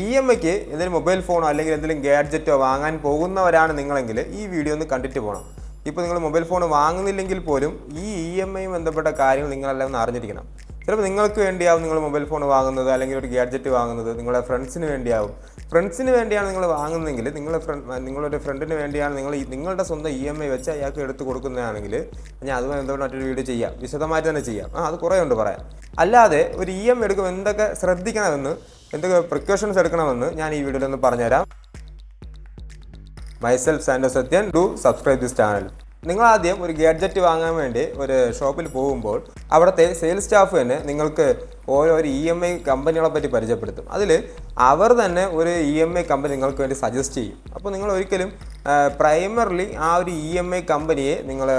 E M ഐക്ക് എന്തെങ്കിലും mobile ഫോണോ അല്ലെങ്കിൽ എന്തെങ്കിലും ഗാഡ്ജറ്റോ വാങ്ങാൻ പോകുന്നവരാണ് നിങ്ങളെങ്കിൽ ഈ വീഡിയോ ഒന്ന് കണ്ടിട്ട് പോകണം ഇപ്പോൾ നിങ്ങൾ മൊബൈൽ ഫോൺ വാങ്ങുന്നില്ലെങ്കിൽ പോലും ഈ ഇ എം ഐ ബന്ധപ്പെട്ട കാര്യങ്ങൾ നിങ്ങളെല്ലാം ഒന്ന് അറിഞ്ഞിരിക്കണം. ചിലപ്പോൾ നിങ്ങൾക്ക് വേണ്ടിയാവും നിങ്ങൾ മൊബൈൽ ഫോൺ വാങ്ങുന്നത് അല്ലെങ്കിൽ ഒരു ഗാഡ്ജറ്റ് വാങ്ങുന്നത് നിങ്ങളുടെ ഫ്രണ്ട്സിന് വേണ്ടിയാവും. ഫ്രണ്ട്സിന് വേണ്ടിയാണ് നിങ്ങൾ വാങ്ങുന്നതെങ്കിൽ നിങ്ങളുടെ ഫ്രണ്ട് നിങ്ങളുടെ ഫ്രണ്ടിന് വേണ്ടിയാണ് നിങ്ങൾ നിങ്ങളുടെ സ്വന്തം ഇ എം ഐ വെച്ച് അയാൾക്ക് എടുത്ത് കൊടുക്കുന്നതാണെങ്കിൽ ഞാൻ അതുമായി എന്തുകൊണ്ട് മറ്റൊരു വീഡിയോ ചെയ്യാം. വിശദമായിട്ട് തന്നെ ചെയ്യാം. ആ അത് കുറേ ഉണ്ട് പറയാം അല്ലാതെ ഒരു ഇ എം എടുക്കുമ്പോൾ എന്തൊക്കെ ശ്രദ്ധിക്കണമെന്ന് എന്തൊക്കെ പ്രിക്കോഷൻസ് എടുക്കണമെന്ന് ഞാൻ ഈ വീഡിയോയിൽ ഒന്ന് പറഞ്ഞുതരാം. Myself Sando Sathyan do subscribe this channel നിങ്ങൾ ആദ്യം ഒരു ഗാഡ്ജറ്റ് വാങ്ങാൻ വേണ്ടി ഒരു ഷോപ്പിൽ പോകുമ്പോൾ അവിടുത്തെ സെയിൽസ് സ്റ്റാഫ് തന്നെ നിങ്ങൾക്ക് ഓരോ ഇ എം ഐ കമ്പനികളെ പറ്റി പരിചയപ്പെടുത്തും. അതിൽ അവർ തന്നെ ഒരു ഇ എം ഐ കമ്പനി നിങ്ങൾക്ക് വേണ്ടി സജസ്റ്റ് ചെയ്യും. അപ്പോൾ നിങ്ങൾ ഒരിക്കലും പ്രൈമറിലി ആ ഒരു ഇ എം ഐ കമ്പനിയെ നിങ്ങൾ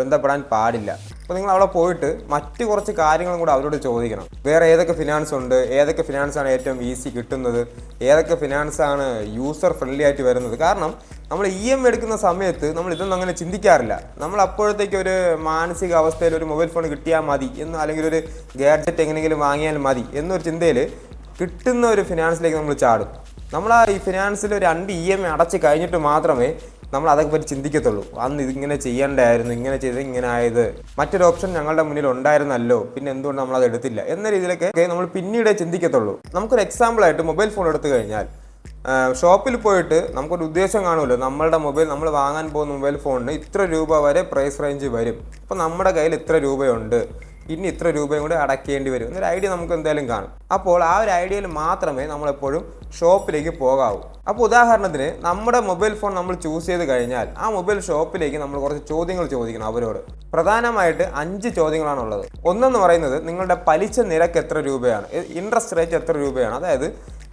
ബന്ധപ്പെടാൻ പാടില്ല. അപ്പോൾ നിങ്ങൾ അവിടെ പോയിട്ട് മറ്റ് കുറച്ച് കാര്യങ്ങളും കൂടെ അവരോട് ചോദിക്കണം. വേറെ ഏതൊക്കെ ഫിനാൻസ് ഉണ്ട് ഏതൊക്കെ ഫിനാൻസാണ് ഏറ്റവും ഈസി കിട്ടുന്നത് ഏതൊക്കെ ഫിനാൻസാണ് യൂസർ ഫ്രണ്ട്ലി ആയിട്ട് വരുന്നത്. കാരണം നമ്മൾ ഇ എം എടുക്കുന്ന സമയത്ത് നമ്മൾ ഇതൊന്നും അങ്ങനെ ചിന്തിക്കാറില്ല. നമ്മൾ അപ്പോഴത്തേക്ക് ഒരു മാനസിക അവസ്ഥയിൽ ഒരു മൊബൈൽ ഫോൺ കിട്ടിയാൽ മതി എന്ന് അല്ലെങ്കിൽ ഒരു ഗാഡ്ജറ്റ് എങ്ങനെയെങ്കിലും വാങ്ങിയാൽ മതി എന്നൊരു ചിന്തയിൽ കിട്ടുന്ന ഒരു ഫിനാൻസിലേക്ക് നമ്മൾ ചാടും. നമ്മൾ ആ ഈ ഫിനാൻസിൽ രണ്ട് ഇ എം എ അടച്ച് കഴിഞ്ഞിട്ട് മാത്രമേ നമ്മൾ അതൊക്കെ പറ്റി ചിന്തിക്കത്തുള്ളൂ. അന്ന് ഇതിങ്ങനെ ചെയ്യേണ്ടായിരുന്നു ഇങ്ങനെ ചെയ്ത് ഇങ്ങനെ ആയത്. മറ്റൊരു ഓപ്ഷൻ ഞങ്ങളുടെ മുന്നിൽ ഉണ്ടായിരുന്നല്ലോ പിന്നെ എന്തുകൊണ്ട് നമ്മൾ അത് എടുത്തില്ല? എന്ന രീതിയിലൊക്കെ നമ്മൾ പിന്നീട് ചിന്തിക്കത്തുള്ളൂ. നമുക്കൊരു എക്സാമ്പിൾ ആയിട്ട് മൊബൈൽ ഫോൺ എടുത്തു കഴിഞ്ഞാൽ ഷോപ്പിൽ പോയിട്ട് നമുക്കൊരു ഉദ്ദേശം കാണുമല്ലോ നമ്മളുടെ മൊബൈൽ നമ്മൾ വാങ്ങാൻ പോകുന്ന മൊബൈൽ ഫോണിന് ഇത്ര രൂപ വരെ പ്രൈസ് റേഞ്ച് വരും. അപ്പോൾ നമ്മുടെ കയ്യിൽ ഇത്ര രൂപയുണ്ട്. ഇനി ഇത്ര രൂപയും കൂടെ അടയ്ക്കേണ്ടി വരും. എന്നൊരു ഐഡിയ നമുക്ക് എന്തായാലും കാണും. അപ്പോൾ ആ ഒരു ഐഡിയയിൽ മാത്രമേ നമ്മളെപ്പോഴും ഷോപ്പിലേക്ക് പോകാവൂ. അപ്പോൾ ഉദാഹരണത്തിന് നമ്മുടെ മൊബൈൽ ഫോൺ നമ്മൾ ചൂസ് ചെയ്ത് കഴിഞ്ഞാൽ ആ മൊബൈൽ ഷോപ്പിലേക്ക് നമ്മൾ കുറച്ച് ചോദ്യങ്ങൾ ചോദിക്കണം അവരോട്. പ്രധാനമായിട്ട് അഞ്ച് ചോദ്യങ്ങളാണ് ഉള്ളത് ഒന്നെന്ന് പറയുന്നത് നിങ്ങളുടെ പലിശ നിരക്ക് എത്ര രൂപയാണ്? ഇൻട്രസ്റ്റ് റേറ്റ് എത്ര രൂപയാണ്? അതായത്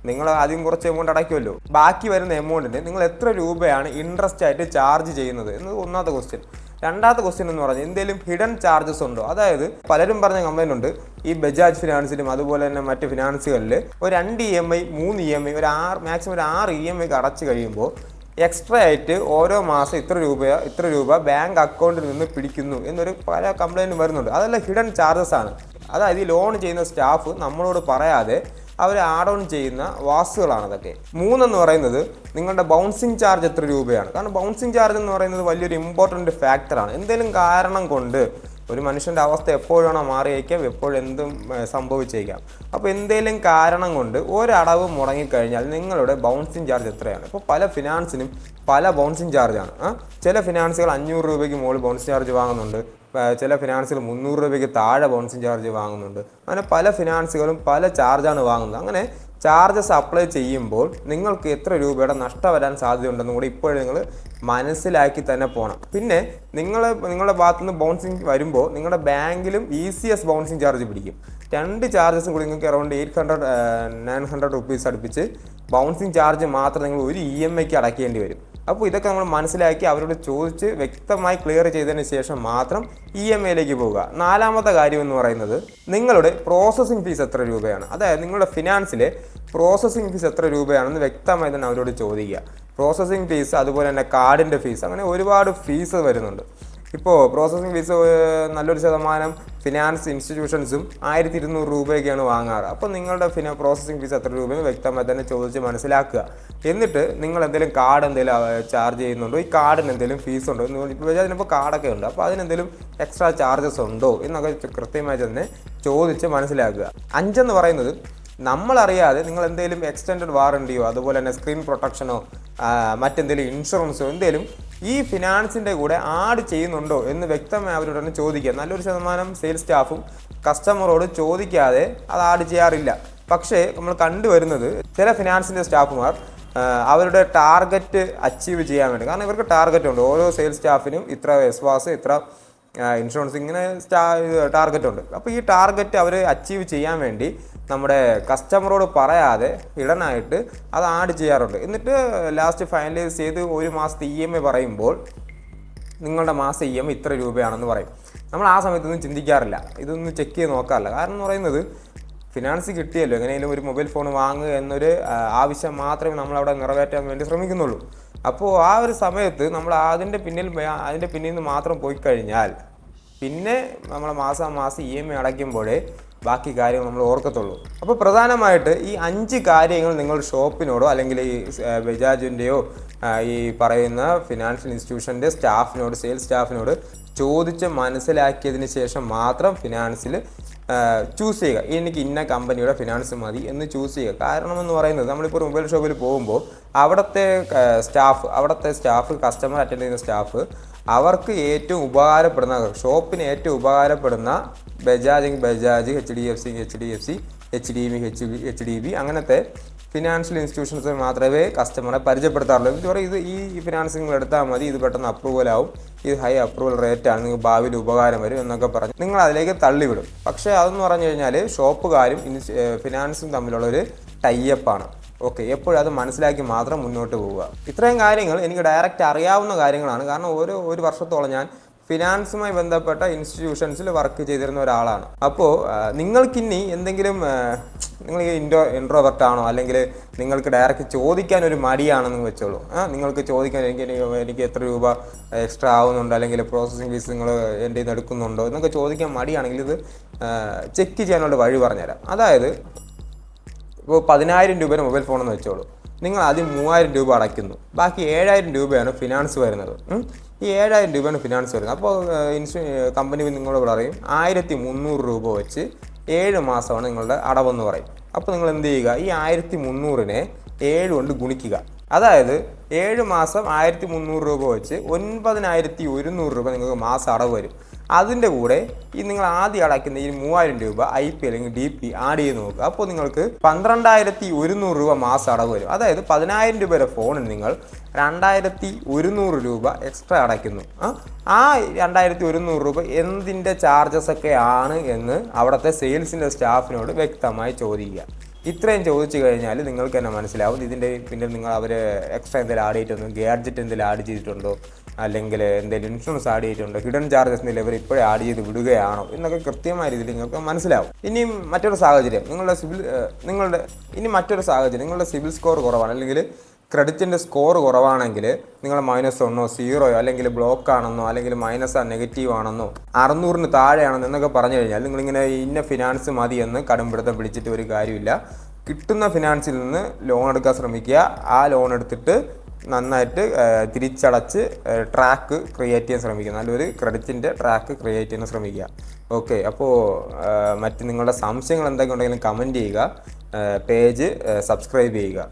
നിങ്ങൾ ആദ്യം കുറച്ച് എമൗണ്ട് അടയ്ക്കുമല്ലോ. ബാക്കി വരുന്ന എമൗണ്ടിന് നിങ്ങൾ എത്ര രൂപയാണ് ഇൻട്രസ്റ്റ് ആയിട്ട് ചാർജ് ചെയ്യുന്നത്? എന്നത് ഒന്നാമത്തെ ക്വസ്റ്റ്യൻ രണ്ടാമത്തെ ക്വസ്റ്റ്യൻ എന്ന് പറഞ്ഞാൽ എന്തെങ്കിലും ഹിഡൻ ചാർജസ് ഉണ്ടോ? അതായത് പലരും പറഞ്ഞ കംപ്ലൈന്റ് ഉണ്ട്. ഈ ബജാജ് ഫിനാൻസിലും അതുപോലെ തന്നെ മറ്റ് ഫിനാൻസുകളിൽ ഒരു രണ്ട് ഇ എം ഐ മൂന്ന് ഇ എം ഐ ഒരു ആറ് മാക്സിമം ഒരു ആറ് ഇ എം ഐ അടച്ചു കഴിയുമ്പോൾ എക്സ്ട്രാ ആയിട്ട് ഓരോ മാസം ഇത്ര രൂപ ഇത്ര രൂപ ബാങ്ക് അക്കൗണ്ടിൽ നിന്ന് പിടിക്കുന്നു എന്നൊരു പല കംപ്ലൈന്റും വരുന്നുണ്ട്. അതെല്ലാം ഹിഡൻ ചാർജസ് ആണ്. അതായത് ഈ ലോൺ ചെയ്യുന്ന സ്റ്റാഫ് നമ്മളോട് പറയാതെ അവർ ആഡ് ഓൺ ചെയ്യുന്ന വാസുകളാണ് അതൊക്കെ മൂന്നെന്ന് പറയുന്നത് നിങ്ങളുടെ ബൗൺസിങ് ചാർജ് എത്ര രൂപയാണ്. കാരണം ബൗൺസിങ് ചാർജ് എന്ന് പറയുന്നത് വലിയൊരു ഇമ്പോർട്ടന്റ് ഫാക്ടറാണ് എന്തെങ്കിലും കാരണം കൊണ്ട് ഒരു മനുഷ്യന്റെ അവസ്ഥ എപ്പോഴാണോ മാറിയേക്കാം എപ്പോഴെന്തും സംഭവിച്ചേക്കാം അപ്പോൾ എന്തെങ്കിലും കാരണം കൊണ്ട് ഒരടവ് മുടങ്ങിക്കഴിഞ്ഞാൽ നിങ്ങളുടെ ബൗൺസിങ് ചാർജ് എത്രയാണ്? ഇപ്പോൾ പല ഫിനാൻസിനും പല ബൗൺസിങ് ചാർജാണ് ചില ഫിനാൻസുകൾ അഞ്ഞൂറ് രൂപയ്ക്ക് മുകളിൽ ബൗൺസിങ് ചാർജ് വാങ്ങുന്നുണ്ട്. ചില ഫിനാൻസുകൾ മുന്നൂറ് രൂപയ്ക്ക് താഴെ ബൗൺസിങ് ചാർജ് വാങ്ങുന്നുണ്ട്. അങ്ങനെ പല ഫിനാൻസുകളും പല ചാർജാണ് വാങ്ങുന്നത്. അങ്ങനെ ചാർജസ് അപ്ലൈ ചെയ്യുമ്പോൾ നിങ്ങൾക്ക് എത്ര രൂപയുടെ നഷ്ടം വരാൻ സാധ്യതയുണ്ടെന്നും കൂടി ഇപ്പോഴും നിങ്ങൾ മനസ്സിലാക്കി തന്നെ പോകണം പിന്നെ നിങ്ങൾ നിങ്ങളുടെ ഭാഗത്തുനിന്ന് ബൗൺസിങ് വരുമ്പോൾ നിങ്ങളുടെ ബാങ്കിലും E C S bouncing charge പിടിക്കും. രണ്ട് ചാർജസും കൂടി നിങ്ങൾക്ക് around eight hundred nine hundred rupees അടുപ്പിച്ച് ബൗൺസിങ് ചാർജ് മാത്രം നിങ്ങൾ ഒരു ഇ എം ഐക്ക് അടയ്ക്കേണ്ടി വരും. അപ്പോൾ ഇതൊക്കെ നമ്മൾ മനസ്സിലാക്കി അവരോട് ചോദിച്ച് വ്യക്തമായി ക്ലിയർ ചെയ്തതിന് ശേഷം മാത്രം ഇ എം ഐയിലേക്ക് പോവുക. നാലാമത്തെ കാര്യം എന്ന് പറയുന്നത് നിങ്ങളുടെ പ്രോസസ്സിംഗ് ഫീസ് എത്ര രൂപയാണ്? അതായത് നിങ്ങളുടെ ഫിനാൻസിലെ പ്രോസസ്സിംഗ് ഫീസ് എത്ര രൂപയാണെന്ന് വ്യക്തമായി തന്നെ അവരോട് ചോദിക്കുക. പ്രോസസ്സിംഗ് ഫീസ് അതുപോലെ തന്നെ കാർഡിന്റെ ഫീസ് അങ്ങനെ ഒരുപാട് ഫീസ് വരുന്നുണ്ട്. ഇപ്പോൾ പ്രോസസ്സിംഗ് ഫീസ് നല്ലൊരു ശതമാനം ഫിനാൻസ് ഇൻസ്റ്റിറ്റ്യൂഷൻസും ആയിരത്തി ഇരുന്നൂറ് രൂപയൊക്കെയാണ് വാങ്ങാറ്. അപ്പോൾ നിങ്ങളുടെ ഫിനാ പ്രോസസ്സിംഗ് ഫീസ് എത്ര രൂപയെന്ന് വ്യക്തമായി തന്നെ ചോദിച്ച് മനസ്സിലാക്കുക. എന്നിട്ട് നിങ്ങൾ എന്തെങ്കിലും കാർഡ് എന്തെങ്കിലും ചാർജ് ചെയ്യുന്നുണ്ടോ? ഈ കാർഡിന് എന്തെങ്കിലും ഫീസ് ഉണ്ടോ? എന്ന് ഇപ്പോൾ അതിനിപ്പോൾ കാർഡൊക്കെ ഉണ്ട്. അപ്പോൾ അതിനെന്തെങ്കിലും എക്സ്ട്രാ ചാർജസ് ഉണ്ടോ? എന്നൊക്കെ കൃത്യമായി തന്നെ ചോദിച്ച് മനസ്സിലാക്കുക. അഞ്ചെന്ന് പറയുന്നത് നമ്മളറിയാതെ നിങ്ങൾ എന്തെങ്കിലും എക്സ്റ്റൻഡ് വാറണ്ടിയോ അതുപോലെ തന്നെ സ്ക്രീൻ പ്രൊട്ടക്ഷനോ മറ്റെന്തെങ്കിലും ഇൻഷുറൻസോ എന്തെങ്കിലും ഈ ഫിനാൻസിന്റെ കൂടെ ആഡ് ചെയ്യുന്നുണ്ടോ എന്ന് വ്യക്തമായി അവരോട് തന്നെ ചോദിക്കുക. നല്ലൊരു ശതമാനം സെയിൽസ് സ്റ്റാഫും കസ്റ്റമറോട് ചോദിക്കാതെ അത് ആഡ് ചെയ്യാറില്ല. പക്ഷേ നമ്മൾ കണ്ടുവരുന്നത് ചില ഫിനാൻസിന്റെ സ്റ്റാഫുമാർ അവരുടെ ടാർഗറ്റ് അച്ചീവ് ചെയ്യാൻ വേണ്ടി. കാരണം ഇവർക്ക് ടാർഗറ്റ് ഉണ്ട്. ഓരോ സെയിൽസ് സ്റ്റാഫിനും ഇത്ര വിശ്വാസം ഇത്ര ഇൻഷുറൻസ് ഇങ്ങനെ ടാർഗറ്റ് ഉണ്ട്. അപ്പോൾ ഈ ടാർഗറ്റ് അവർ അച്ചീവ് ചെയ്യാൻ വേണ്ടി നമ്മുടെ കസ്റ്റമറോട് പറയാതെ ഇടനായിട്ട് അത് ആഡ് ചെയ്യാറുണ്ട്. എന്നിട്ട് ലാസ്റ്റ് ഫൈനലൈസ് ചെയ്ത് ഒരു മാസത്തെ ഇ എം ഐ പറയുമ്പോൾ നിങ്ങളുടെ മാസം ഇ എം ഇത്ര രൂപയാണെന്ന് പറയും. നമ്മൾ ആ സമയത്തൊന്നും ചിന്തിക്കാറില്ല. ഇതൊന്നും ചെക്ക് ചെയ്ത് നോക്കാറില്ല. കാരണം എന്ന് പറയുന്നത് ഫിനാൻസ് കിട്ടിയല്ലോ. എങ്ങനെയെങ്കിലും ഒരു മൊബൈൽ ഫോൺ വാങ്ങുക എന്നൊരു ആവശ്യം മാത്രമേ നമ്മളവിടെ നിറവേറ്റാൻ വേണ്ടി ശ്രമിക്കുന്നുള്ളൂ. അപ്പോൾ ആ ഒരു സമയത്ത് നമ്മൾ അതിന്റെ പിന്നിൽ അതിന്റെ പിന്നിൽ നിന്ന് മാത്രം പോയി കഴിഞ്ഞാൽ പിന്നെ നമ്മൾ മാസം മാസം ഇ എം ഐ അടയ്ക്കുമ്പോഴേ ബാക്കി കാര്യങ്ങൾ നമ്മൾ ഓർക്കത്തുള്ളൂ. അപ്പോൾ പ്രധാനമായിട്ട് ഈ അഞ്ച് കാര്യങ്ങൾ നിങ്ങൾ ഷോപ്പിനോടോ അല്ലെങ്കിൽ ഈ ബജാജിന്റെയോ ഈ പറയുന്ന ഫിനാൻഷ്യൽ ഇൻസ്റ്റിറ്റ്യൂഷന്റെ സ്റ്റാഫിനോട് സെയിൽസ് സ്റ്റാഫിനോട് ചോദിച്ച് മനസ്സിലാക്കിയതിന് ശേഷം മാത്രം ഫിനാൻസിൽ ചൂസ് ചെയ്യുക. എനിക്ക് ഇന്ന കമ്പനിയുടെ ഫിനാൻസ് മതി എന്ന് ചൂസ് ചെയ്യുക. കാരണം എന്ന് പറയുന്നത് നമ്മളിപ്പോൾ മൊബൈൽ ഷോപ്പിൽ പോകുമ്പോൾ അവിടുത്തെ സ്റ്റാഫ് അവിടുത്തെ സ്റ്റാഫ് കസ്റ്റമർ അറ്റൻഡ് ചെയ്യുന്ന സ്റ്റാഫ് അവർക്ക് ഏറ്റവും ഉപകാരപ്പെടുന്ന ഷോപ്പിന് ഏറ്റവും ഉപകാരപ്പെടുന്ന Bajaj Bajaj H D F C H D F C H D B H H D B അങ്ങനത്തെ ഫിനാൻഷ്യൽ ഇൻസ്റ്റിറ്റ്യൂഷൻസ് മാത്രമേ കസ്റ്റമറെ പരിചയപ്പെടുത്താറുള്ളൂ. എന്ന് ഇത് ഈ ഫിനാൻസ് നിങ്ങൾ എടുത്താൽ മതി ഇത് പെട്ടെന്ന് അപ്രൂവൽ ആവും ഇത് ഹൈ അപ്രൂവൽ റേറ്റ് ആണ് നിങ്ങൾക്ക് ഭാവിയിൽ ഉപകാരം വരും എന്നൊക്കെ പറഞ്ഞ് നിങ്ങൾ അതിലേക്ക് തള്ളിവിടും. പക്ഷേ അതെന്ന് പറഞ്ഞു കഴിഞ്ഞാൽ ഷോപ്പുകാരും ഫിനാൻസും തമ്മിലുള്ള ഒരു ടൈപ്പാണ് ഓക്കെ എപ്പോഴും അത് മനസ്സിലാക്കി മാത്രം മുന്നോട്ട് പോവുക. ഇത്രയും കാര്യങ്ങൾ എനിക്ക് ഡയറക്റ്റ് അറിയാവുന്ന കാര്യങ്ങളാണ്. കാരണം ഓരോ ഒരു വർഷത്തോളം ഞാൻ ഫിനാൻസുമായി ബന്ധപ്പെട്ട ഇൻസ്റ്റിറ്റ്യൂഷൻസിൽ വർക്ക് ചെയ്തിരുന്ന ഒരാളാണ്. അപ്പോൾ നിങ്ങൾക്കിനി എന്തെങ്കിലും നിങ്ങൾ ഇൻഡോ ഇൻട്രോവെർട്ട് ആണോ? അല്ലെങ്കിൽ നിങ്ങൾക്ക് ഡയറക്റ്റ് ചോദിക്കാൻ ഒരു മടിയാണെന്ന് വെച്ചോളൂ. ആ നിങ്ങൾക്ക് ചോദിക്കാൻ എനിക്ക് എനിക്ക് എത്ര രൂപ എക്സ്ട്രാ ആവുന്നുണ്ട്? അല്ലെങ്കിൽ പ്രോസസ്സിംഗ് ഫീസ് നിങ്ങൾ എന്റെ നിന്ന് എടുക്കുന്നുണ്ടോ? എന്നൊക്കെ ചോദിക്കാൻ മടിയാണെങ്കിൽ ഇത് ചെക്ക് ചെയ്യാനുള്ള വഴി പറഞ്ഞുതരാം. അതായത് ഇപ്പോൾ പതിനായിരം രൂപയുടെ മൊബൈൽ ഫോണെന്ന് വെച്ചോളൂ. നിങ്ങൾ ആദ്യം മൂവായിരം രൂപ അടയ്ക്കുന്നു. ബാക്കി ഏഴായിരം രൂപയാണ് ഫിനാൻസ് വരുന്നത്. ഈ ഏഴായിരം രൂപയാണ് ഫിനാൻസ് വരുന്നത്. അപ്പോൾ ഇൻഷു കമ്പനി നിങ്ങളോട് പറയും ആയിരത്തി മുന്നൂറ് രൂപ വെച്ച് ഏഴ് മാസമാണ് നിങ്ങളുടെ അടവെന്ന് പറയും. അപ്പോൾ നിങ്ങൾ എന്ത് ചെയ്യുക? ഈ ആയിരത്തി മുന്നൂറിനെ ഏഴ് കൊണ്ട് ഗുണിക്കുക. അതായത് ഏഴ് മാസം ആയിരത്തി മുന്നൂറ് രൂപ വെച്ച് ഒൻപതിനായിരത്തി ഒരുന്നൂറ് രൂപ നിങ്ങൾക്ക് മാസം അടവ് വരും. അതിന്റെ കൂടെ ഈ നിങ്ങൾ ആദ്യം അടയ്ക്കുന്ന ഈ മൂവായിരം രൂപ ഐ പി അല്ലെങ്കിൽ ഡി പി ആഡ് ചെയ്ത് നോക്കുക. അപ്പോൾ നിങ്ങൾക്ക് പന്ത്രണ്ടായിരത്തി ഒരുന്നൂറ് രൂപ മാസം അടവ് വരും. അതായത് പതിനായിരം രൂപയുടെ ഫോണിന് നിങ്ങൾ രണ്ടായിരത്തി ഒരുന്നൂറ് രൂപ എക്സ്ട്രാ അടയ്ക്കുന്നു. ആ രണ്ടായിരത്തി ഒരുന്നൂറ് രൂപ എന്തിന്റെ ചാർജസ് ഒക്കെ ആണ് എന്ന് അവിടുത്തെ സെയിൽസിന്റെ സ്റ്റാഫിനോട് വ്യക്തമായി ചോദിക്കുക. ഇത്രയും ചോദിച്ചു കഴിഞ്ഞാൽ നിങ്ങൾക്ക് തന്നെ മനസ്സിലാവും. ഇതിന്റെ പിന്നെ നിങ്ങൾ അവർ എക്സ്ട്രാ എന്തെങ്കിലും ആഡ് ചെയ്തിട്ടുണ്ടോ? ഗാഡ്ജറ്റ് എന്തെങ്കിലും ആഡ് ചെയ്തിട്ടുണ്ടോ? അല്ലെങ്കിൽ എന്തെങ്കിലും ഇൻഷുറൻസ് ആഡ് ചെയ്തിട്ടുണ്ടോ? ഹിഡൻ ചാർജസ് എന്തെങ്കിലും ഇവർ ഇപ്പോഴേ ആഡ് ചെയ്ത് വിടുകയാണോ? എന്നൊക്കെ കൃത്യമായ രീതിയിൽ നിങ്ങൾക്ക് മനസ്സിലാവും. ഇനിയും മറ്റൊരു സാഹചര്യം. നിങ്ങളുടെ സിവിൽ നിങ്ങളുടെ ഇനി മറ്റൊരു സാഹചര്യം. നിങ്ങളുടെ സിവിൽ സ്കോർ കുറവാണ്. അല്ലെങ്കിൽ ക്രെഡിറ്റിന്റെ സ്കോർ കുറവാണെങ്കിൽ നിങ്ങൾ മൈനസ് ഒന്നോ സീറോയോ അല്ലെങ്കിൽ ബ്ലോക്ക് ആണെന്നോ അല്ലെങ്കിൽ മൈനസ് ആ നെഗറ്റീവ് ആണെന്നോ അറുന്നൂറിന് താഴെയാണെന്നോ എന്നൊക്കെ പറഞ്ഞു കഴിഞ്ഞാൽ നിങ്ങളിങ്ങനെ ഇന്ന ഫിനാൻസ് മതി എന്ന് കടുംപിടുത്തം പിടിച്ചിട്ട് ഒരു കാര്യമില്ല. കിട്ടുന്ന ഫിനാൻസിൽ നിന്ന് ലോൺ എടുക്കാൻ ശ്രമിക്കുക. ആ ലോൺ എടുത്തിട്ട് നന്നായിട്ട് തിരിച്ചടച്ച് ട്രാക്ക് ക്രിയേറ്റ് ചെയ്യാൻ ശ്രമിക്കുക. നല്ലൊരു ക്രെഡിറ്റിന്റെ ട്രാക്ക് ക്രിയേറ്റ് ചെയ്യാൻ ശ്രമിക്കുക. ഓക്കെ അപ്പോൾ മറ്റ് നിങ്ങളുടെ സംശയങ്ങൾ എന്തൊക്കെ ഉണ്ടെങ്കിലും കമന്റ് ചെയ്യുക. പേജ് സബ്സ്ക്രൈബ് ചെയ്യുക.